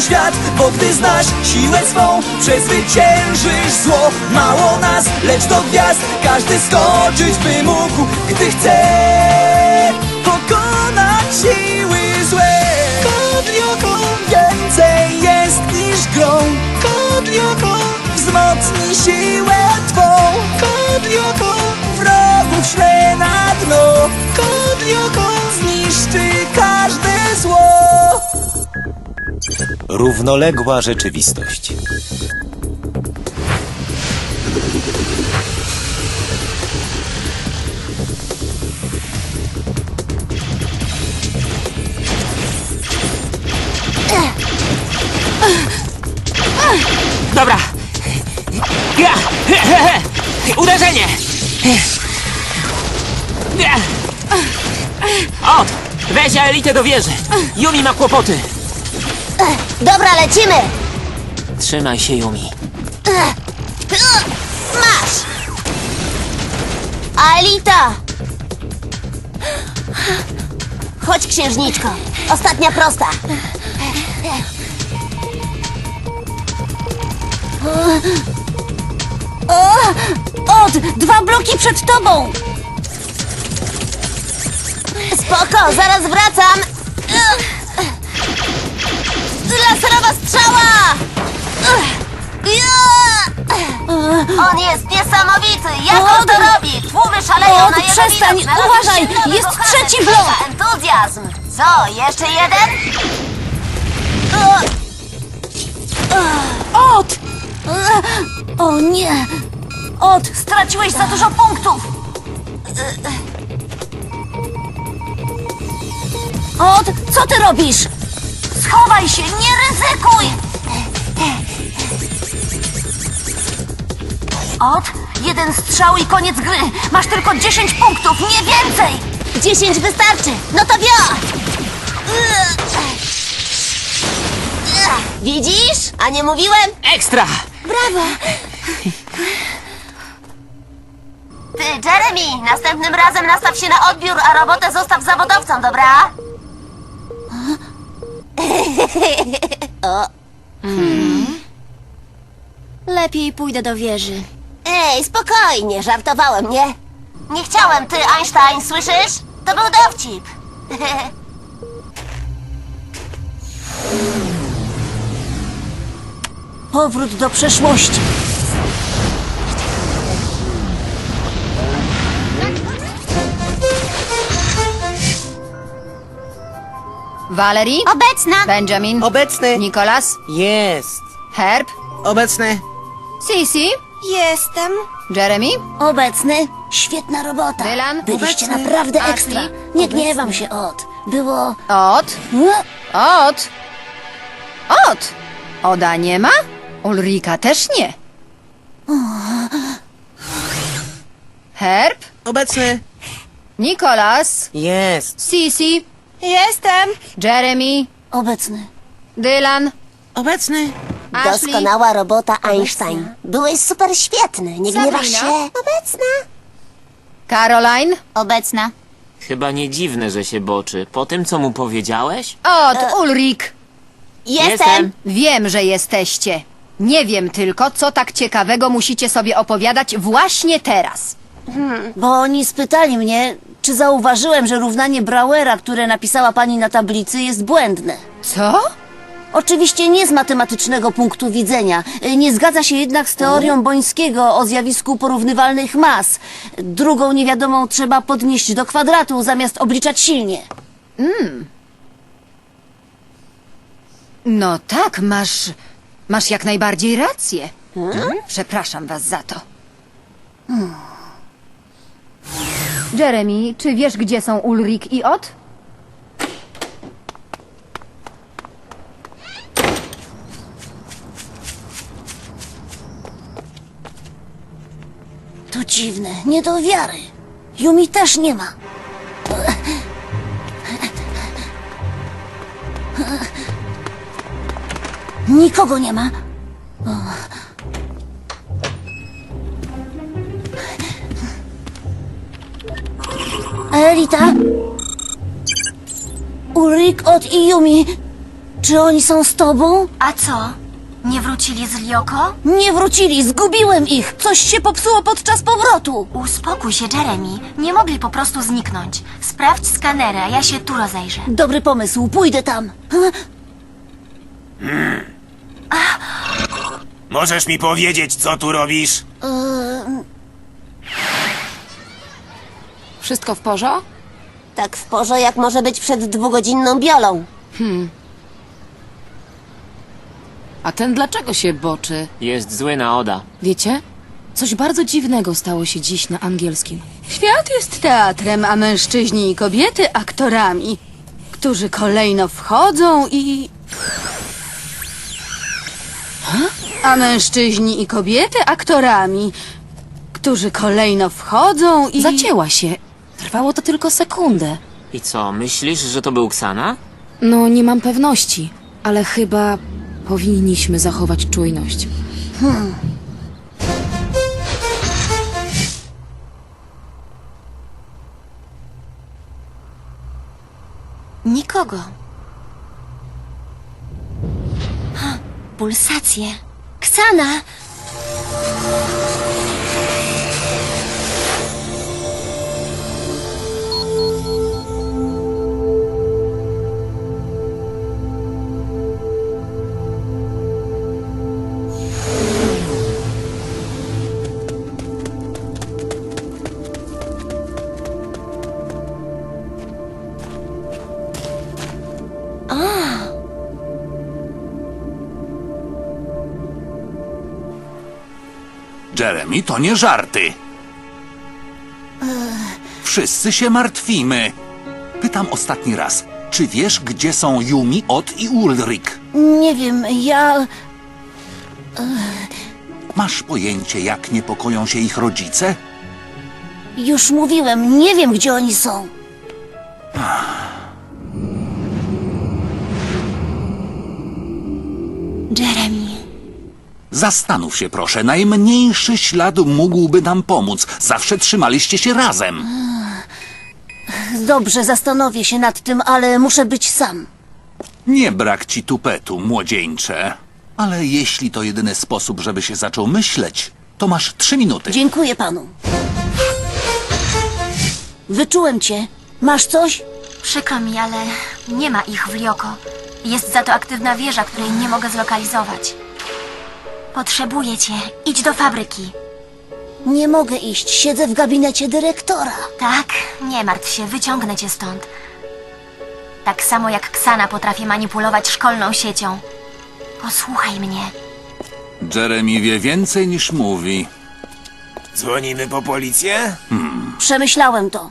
świat Bo gdy znasz siłę swą Przezwyciężysz zło. Mało nas, lecz do gwiazd Każdy skoczyć by mógł Gdy chce Pokonać siły złe. Kodlioko więcej jest niż grą. Kodlioko wzmocni siłę twą. Kodlioko wrogów śle na dno. Kodlioko zniszczy każde Równoległa rzeczywistość. Dobra. Ja. Uderzenie. Ja. O, weź elitę do wieży. Yumi ma kłopoty. Dobra, lecimy! Trzymaj się, Yumi. Masz! Alita! Chodź, księżniczko. Ostatnia prosta. O! Od! Dwa bloki przed tobą! Spoko, zaraz wracam! Laserowa strzała! On jest niesamowity! Jak on to robi? Tłumy szaleją na jego przestań, widok. Uważaj, się jest trzeci blok. Entuzjazm! Co, jeszcze jeden? Ot! O nie! Ot, straciłeś za dużo punktów! Ot, co ty robisz? Schowaj się, nie ryzykuj! Ot, jeden strzał i koniec gry. Masz tylko 10 punktów, nie więcej! Dziesięć wystarczy! No to wio! Widzisz? A nie mówiłem? Ekstra! Brawo! Ty, Jeremy, następnym razem nastaw się na odbiór, a robotę zostaw zawodowcom, dobra? Lepiej pójdę do wieży. Ej, spokojnie, żartowałem, nie? Nie chciałem, ty, Einstein, słyszysz? To był dowcip. Powrót do przeszłości. Valerie? Obecna! Benjamin? Obecny. Nicholas? Jest. Herb? Obecny. Sisi? Jestem. Jeremy? Obecny. Świetna robota. Dylan? Byliście Obecny. naprawdę Ashley? ekstra. Nie gniewam się, Ot. Było... Ot? E? Ot? Ot? Oda nie ma? Ulrika też nie. Herb? Obecny. Nicholas? Jest. Sisi? Jestem. Jeremy? Obecny. Dylan? Obecny. Ashley? Doskonała robota, Einstein. Byłeś super świetny, nie gniewasz Sabrina? się? Obecna. Caroline? Obecna. Chyba nie dziwne, że się boczy. Po tym, co mu powiedziałeś? Ot, Ulrik! Jestem. Wiem, że jesteście. Nie wiem tylko, co tak ciekawego musicie sobie opowiadać właśnie teraz. Bo oni spytali mnie, czy zauważyłem, że równanie Brauera, które napisała pani na tablicy, jest błędne. Co? Oczywiście nie z matematycznego punktu widzenia. Y, Nie zgadza się jednak z teorią Bońskiego o zjawisku porównywalnych mas. Drugą niewiadomą trzeba podnieść do kwadratu, zamiast obliczać silnie. No tak, masz. Masz jak najbardziej rację. Przepraszam was za to. Jeremy, czy wiesz, gdzie są Ulrik i Ot? To dziwne, nie do wiary. Yumi też nie ma. Nikogo nie ma. A Elita? Ulrik, i Yumi. Czy oni są z tobą? A co? Nie wrócili z Lioko? Nie wrócili, zgubiłem ich. Coś się popsuło podczas powrotu. Uspokój się, Jeremy. Nie mogli po prostu zniknąć. Sprawdź skanery, a ja się tu rozejrzę. Dobry pomysł, pójdę tam. Możesz mi powiedzieć, co tu robisz? Wszystko w porządku? Tak w porze, jak może być przed dwugodzinną biolą. A ten dlaczego się boczy? Jest zły na Oda. Wiecie? Coś bardzo dziwnego stało się dziś na angielskim. Świat jest teatrem, a mężczyźni i kobiety aktorami, którzy kolejno wchodzą i. A mężczyźni i kobiety aktorami, którzy kolejno wchodzą i. Zacięła się. Trwało to tylko sekundę. I co, myślisz, że to był Ksana? No, nie mam pewności, ale chyba powinniśmy zachować czujność. Nikogo. Ha, Pulsacje. Ksana! Jeremy, to nie żarty. Wszyscy się martwimy. Pytam ostatni raz. Czy wiesz, gdzie są Yumi, Ot i Ulrik? Nie wiem, ja... Masz pojęcie, jak niepokoją się ich rodzice? Już mówiłem, nie wiem, gdzie oni są. Zastanów się proszę, najmniejszy ślad mógłby nam pomóc. Zawsze trzymaliście się razem. Dobrze, zastanowię się nad tym, ale muszę być sam. Nie brak ci tupetu, młodzieńcze. Ale jeśli to jedyny sposób, żeby się zaczął myśleć, to masz trzy minuty. Dziękuję panu. Wyczułem cię. Masz coś? Przykro mi, ale nie ma ich w Lioko. Jest za to aktywna wieża, której nie mogę zlokalizować. Potrzebuję cię. Idź do fabryki. Nie mogę iść, siedzę w gabinecie dyrektora. Tak? Nie martw się, wyciągnę cię stąd. Tak samo jak Ksana potrafi manipulować szkolną siecią. Posłuchaj mnie. Jeremy wie więcej niż mówi. Dzwonimy po policję? Przemyślałem to.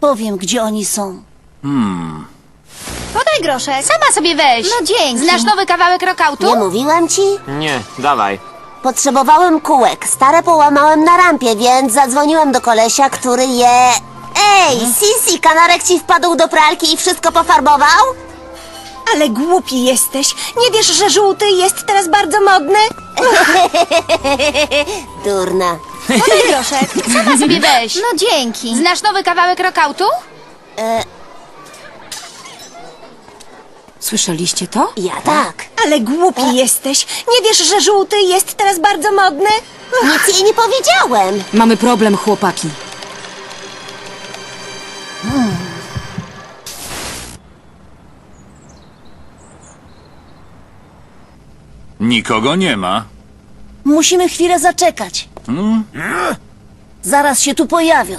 Powiem, gdzie oni są. Podaj groszek. Sama sobie weź. No dzięki. Znasz nowy kawałek rockautu? Nie mówiłam ci? Nie, dawaj. Potrzebowałem kółek. Stare połamałem na rampie, więc zadzwoniłem do kolesia, który je... Ej, Sisi, kanarek ci wpadł do pralki i wszystko pofarbował? Ale głupi jesteś. Nie wiesz, że żółty jest teraz bardzo modny? Durna. Podaj groszek. Sama sobie weź. No dzięki. Znasz nowy kawałek rockautu? Słyszeliście to? Ja tak. Ale głupi jesteś. Nie wiesz, że żółty jest teraz bardzo modny? Nic jej nie powiedziałem. Mamy problem, chłopaki. Nikogo nie ma. Musimy chwilę zaczekać. Zaraz się tu pojawią.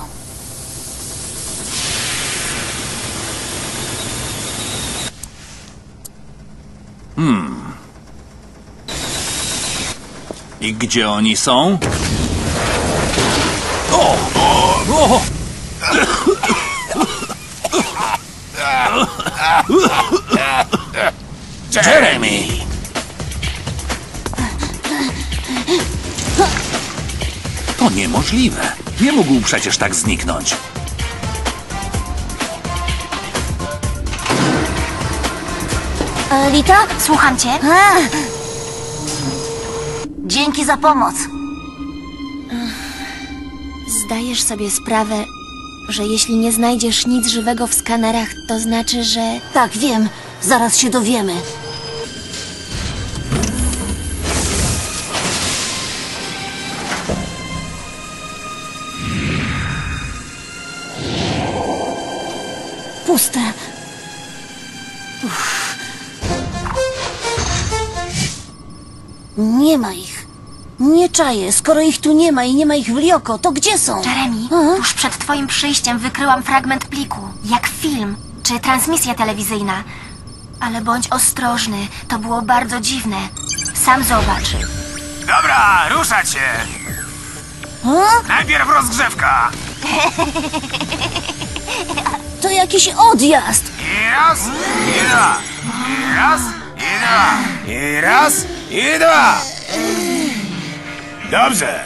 I gdzie oni są? O! o! Jeremy! To niemożliwe. Nie mógł przecież tak zniknąć. Lita? Słucham cię. Dzięki za pomoc. Zdajesz sobie sprawę, że jeśli nie znajdziesz nic żywego w skanerach, to znaczy, że... Tak, wiem. Zaraz się dowiemy. Nie ma ich. Nie czaję. Skoro ich tu nie ma i nie ma ich w Lioko, to gdzie są? Jeremy, A? tuż przed twoim przyjściem wykryłam fragment pliku, jak film czy transmisja telewizyjna. Ale bądź ostrożny, to było bardzo dziwne. Sam zobacz. Dobra, ruszać się! A? Najpierw rozgrzewka! To jakiś odjazd. I raz, i dwa. I raz, i dwa. I raz, i dwa. Dobrze.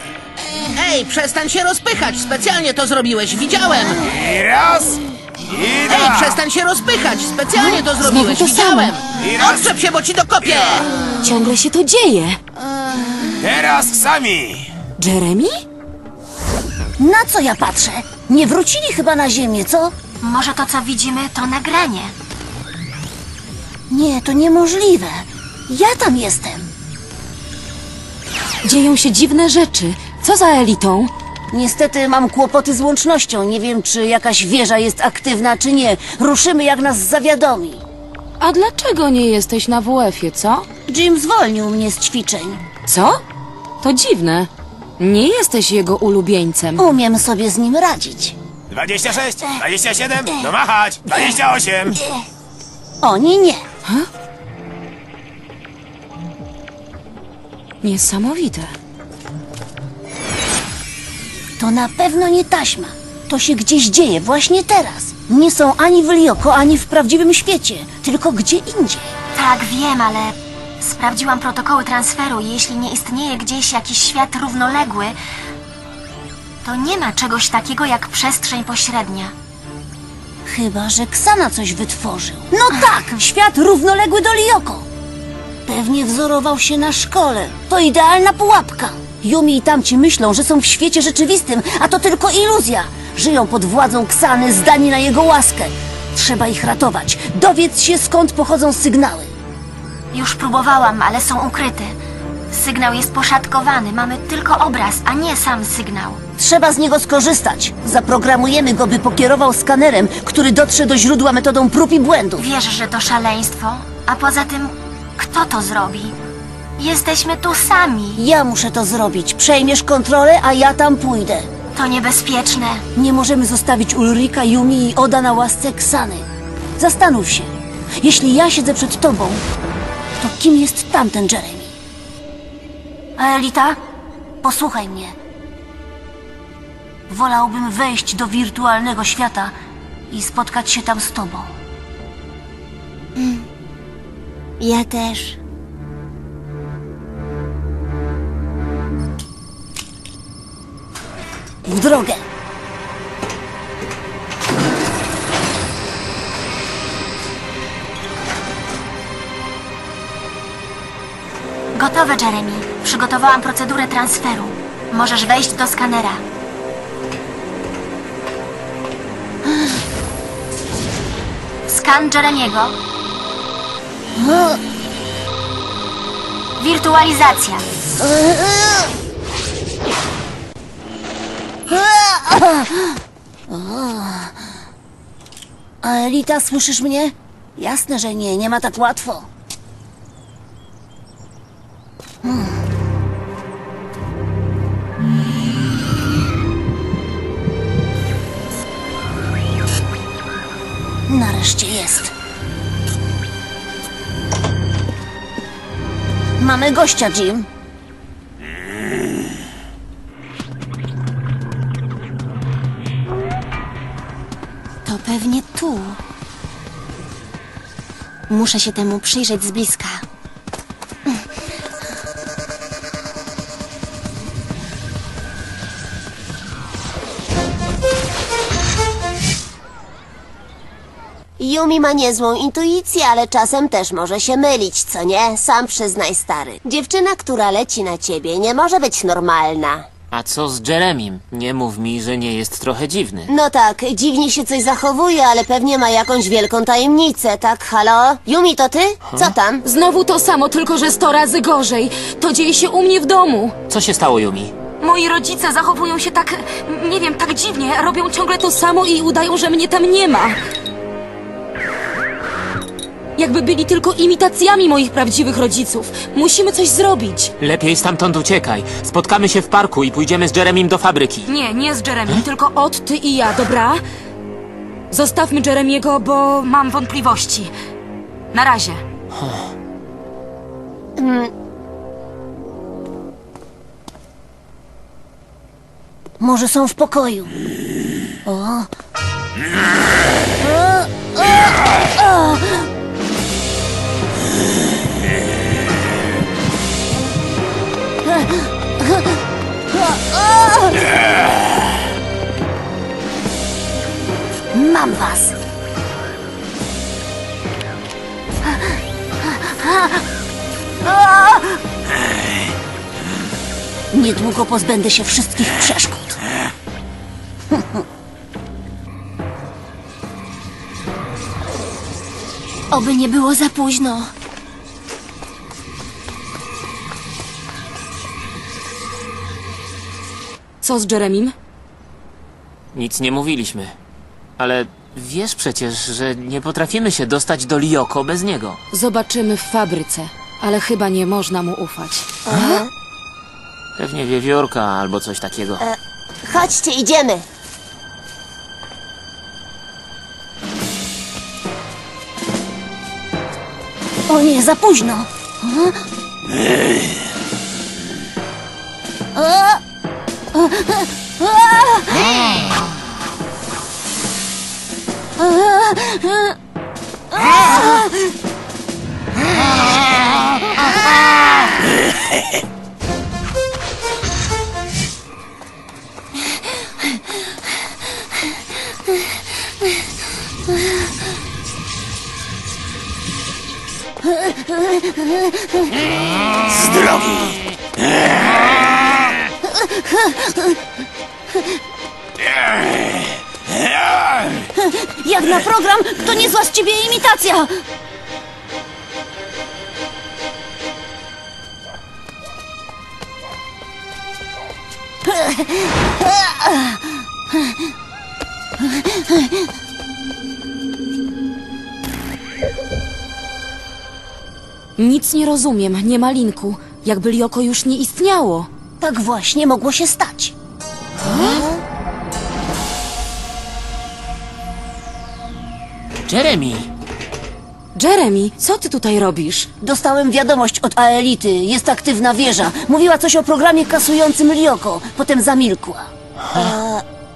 Ej, przestań się rozpychać! Specjalnie to zrobiłeś, widziałem! I raz, i Ej, dwa. przestań się rozpychać! Specjalnie to zrobiłeś, to samo. widziałem! I raz. Odczep się, bo ci dokopię! Ciągle się to dzieje. Teraz sami. Jeremy? Na co ja patrzę? Nie wrócili chyba na ziemię, co? Może to, co widzimy, to nagranie. Nie, to niemożliwe. Ja tam jestem. Dzieją się dziwne rzeczy. Co za elitą? Niestety mam kłopoty z łącznością. Nie wiem, czy jakaś wieża jest aktywna, czy nie. Ruszymy, jak nas zawiadomi. A dlaczego nie jesteś na WF-ie, co? Jim zwolnił mnie z ćwiczeń. Co? To dziwne. Nie jesteś jego ulubieńcem. Umiem sobie z nim radzić. 26, 27, domachać. 28. Oni nie. Niesamowite. To na pewno nie taśma. To się gdzieś dzieje właśnie teraz. Nie są ani w Lioko, ani w prawdziwym świecie, tylko gdzie indziej. Tak, wiem, ale sprawdziłam protokoły transferu i jeśli nie istnieje gdzieś jakiś świat równoległy, to nie ma czegoś takiego jak przestrzeń pośrednia. Chyba, że Ksana coś wytworzył. No tak, świat równoległy do Lioko. Pewnie wzorował się na szkole. To idealna pułapka. Yumi i tamci myślą, że są w świecie rzeczywistym, a to tylko iluzja. Żyją pod władzą Ksany, zdani na jego łaskę. Trzeba ich ratować. Dowiedz się, skąd pochodzą sygnały. Już próbowałam, ale są ukryte. Sygnał jest poszatkowany, mamy tylko obraz, a nie sam sygnał. Trzeba z niego skorzystać. Zaprogramujemy go, by pokierował skanerem, który dotrze do źródła metodą prób i błędów. Wiesz, że to szaleństwo, a poza tym, kto to zrobi? Jesteśmy tu sami. Ja muszę to zrobić. Przejmiesz kontrolę, a ja tam pójdę. To niebezpieczne. Nie możemy zostawić Ulrika, Yumi i Oda na łasce Ksany. Zastanów się. Jeśli ja siedzę przed tobą, to kim jest tamten Jeremy? A Elita? Posłuchaj mnie. Wolałbym wejść do wirtualnego świata i spotkać się tam z tobą. Ja też. W drogę! Gotowe, Jeremy. Przygotowałam procedurę transferu. Możesz wejść do skanera. Skan Jeremiego. Wirtualizacja. A Elita, słyszysz mnie? Jasne, że nie, nie ma tak łatwo. Hmm. Nareszcie jest. Mamy gościa, Jim. To pewnie tu. Muszę się temu przyjrzeć z bliska. Yumi ma niezłą intuicję, ale czasem też może się mylić, co nie? Sam przyznaj, stary. Dziewczyna, która leci na ciebie, nie może być normalna. A co z Jeremim? Nie mów mi, że nie jest trochę dziwny. No tak, dziwnie się coś zachowuje, ale pewnie ma jakąś wielką tajemnicę, tak? Halo? Yumi, to ty? Co tam? Znowu to samo, tylko że sto razy gorzej. To dzieje się u mnie w domu. Co się stało, Yumi? Moi rodzice zachowują się tak, nie wiem, tak dziwnie. Robią ciągle to samo i udają, że mnie tam nie ma. Jakby byli tylko imitacjami moich prawdziwych rodziców. Musimy coś zrobić. Lepiej stamtąd uciekaj. Spotkamy się w parku i pójdziemy z Jeremim do fabryki. Nie, nie z Jeremy, tylko od ty i ja, dobra? Zostawmy Jeremiego, bo mam wątpliwości. Na razie. Może są w pokoju. O. Mam was. Niedługo pozbędę się wszystkich przeszkód. Oby nie było za późno. Co z Jeremim? Nic nie mówiliśmy. Ale wiesz przecież, że nie potrafimy się dostać do Lioko bez niego. Zobaczymy w fabryce, ale chyba nie można mu ufać. Pewnie wiewiórka albo coś takiego. Chodźcie, idziemy. O nie, za późno. Z drogi! Jak na program, to niezła z ciebie imitacja. Nic nie rozumiem, nie ma linku. Jakby Lioko już nie istniało. Tak właśnie mogło się stać. Jeremy! Jeremy, co ty tutaj robisz? Dostałem wiadomość od Aelity. Jest aktywna wieża. Mówiła coś o programie kasującym Lioko. Potem zamilkła.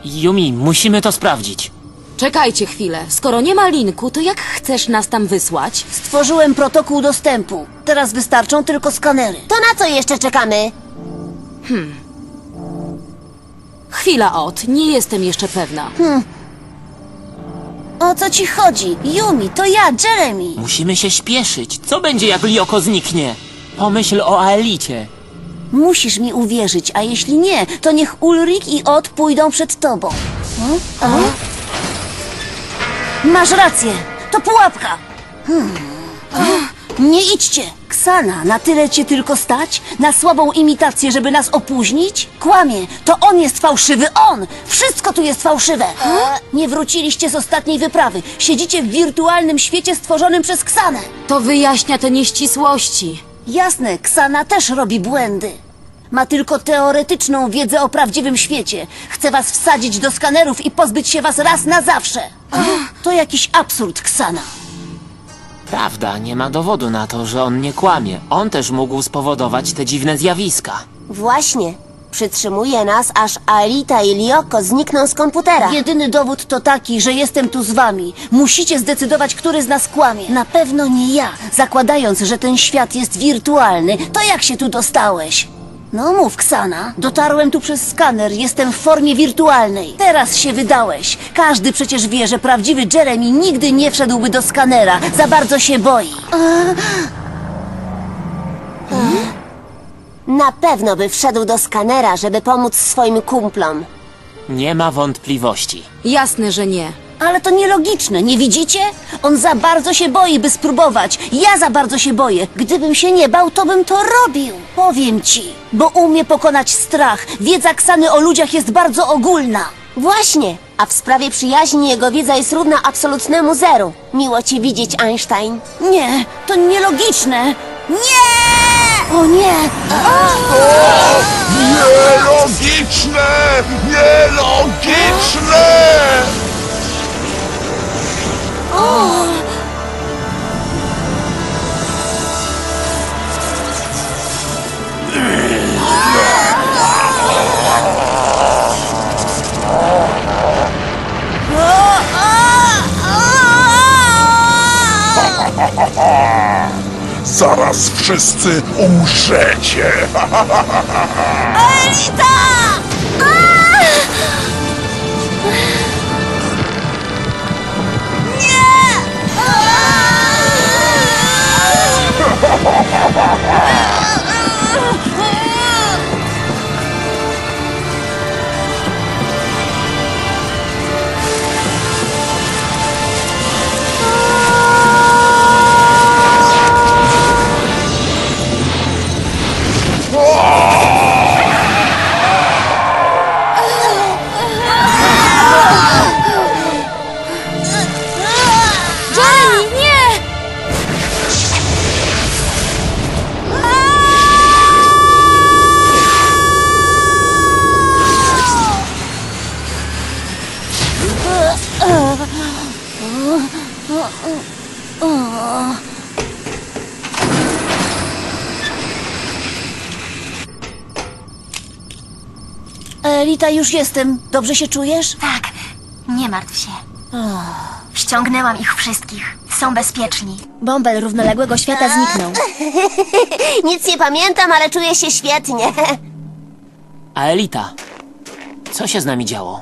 Yumi, musimy to sprawdzić. Czekajcie chwilę. Skoro nie ma linku, to jak chcesz nas tam wysłać? Stworzyłem protokół dostępu. Teraz wystarczą tylko skanery. To na co jeszcze czekamy? Chwila od, nie jestem jeszcze pewna. O co ci chodzi? Yumi, to ja, Jeremy. Musimy się śpieszyć. Co będzie, jak Lioko zniknie? Pomyśl o Aelicie. Musisz mi uwierzyć, a jeśli nie, to niech Ulrik i Od pójdą przed tobą. O? O? Masz rację, to pułapka. Hmm. Nie idźcie. Ksana, na tyle cię tylko stać? Na słabą imitację, żeby nas opóźnić? Kłamie, to on jest fałszywy, on! Wszystko tu jest fałszywe. Nie wróciliście z ostatniej wyprawy. Siedzicie w wirtualnym świecie stworzonym przez Ksanę. To wyjaśnia te nieścisłości. Jasne, Ksana też robi błędy. Ma tylko teoretyczną wiedzę o prawdziwym świecie. Chce was wsadzić do skanerów i pozbyć się was raz na zawsze. To jakiś absurd, Ksana. Prawda, nie ma dowodu na to, że on nie kłamie. On też mógł spowodować te dziwne zjawiska. Właśnie. Przytrzymuje nas, aż Alita i Lioko znikną z komputera. Jedyny dowód to taki, że jestem tu z wami. Musicie zdecydować, który z nas kłamie. Na pewno nie ja, zakładając, że ten świat jest wirtualny. To jak się tu dostałeś? No mów, Ksana. Dotarłem tu przez skaner, jestem w formie wirtualnej. Teraz się wydałeś. Każdy przecież wie, że prawdziwy Jeremy nigdy nie wszedłby do skanera. Za bardzo się boi. Na pewno by wszedł do skanera, żeby pomóc swoim kumplom. Nie ma wątpliwości. Jasne, że nie. Ale to nielogiczne, nie widzicie? On za bardzo się boi, by spróbować. Ja za bardzo się boję. Gdybym się nie bał, to bym to robił. Powiem ci, bo umie pokonać strach. Wiedza Ksany o ludziach jest bardzo ogólna. Właśnie, a w sprawie przyjaźni jego wiedza jest równa absolutnemu zeru. Miło cię widzieć, Einstein. Nie, to nielogiczne. Nie! O nie! Nielogiczne! Nielogiczne! Zaraz wszyscy umrzecie! Jeremy, Elita, już jestem. Dobrze się czujesz? Tak, nie martw się. Ściągnęłam ich wszystkich. Są bezpieczni. Bąbel równoległego świata zniknął. Nic nie pamiętam, ale czuję się świetnie. A Elita? Co się z nami działo?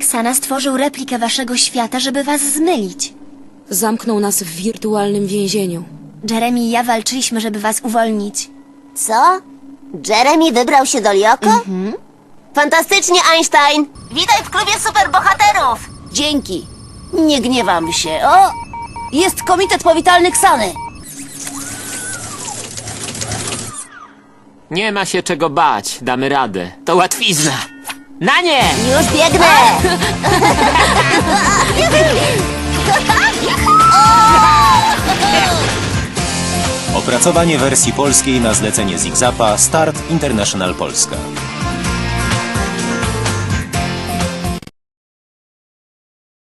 Ksana stworzył replikę waszego świata, żeby was zmylić. Zamknął nas w wirtualnym więzieniu. Jeremy i ja walczyliśmy, żeby was uwolnić. Co? Jeremy wybrał się do Lioko? Fantastycznie, Einstein! Witaj w klubie superbohaterów! Dzięki. Nie gniewam się. O! Jest komitet powitalny Ksany. Nie ma się czego bać, damy radę. To łatwizna. Na nie! Już biegnę! Opracowanie wersji polskiej na zlecenie Zigzapa Start International Polska.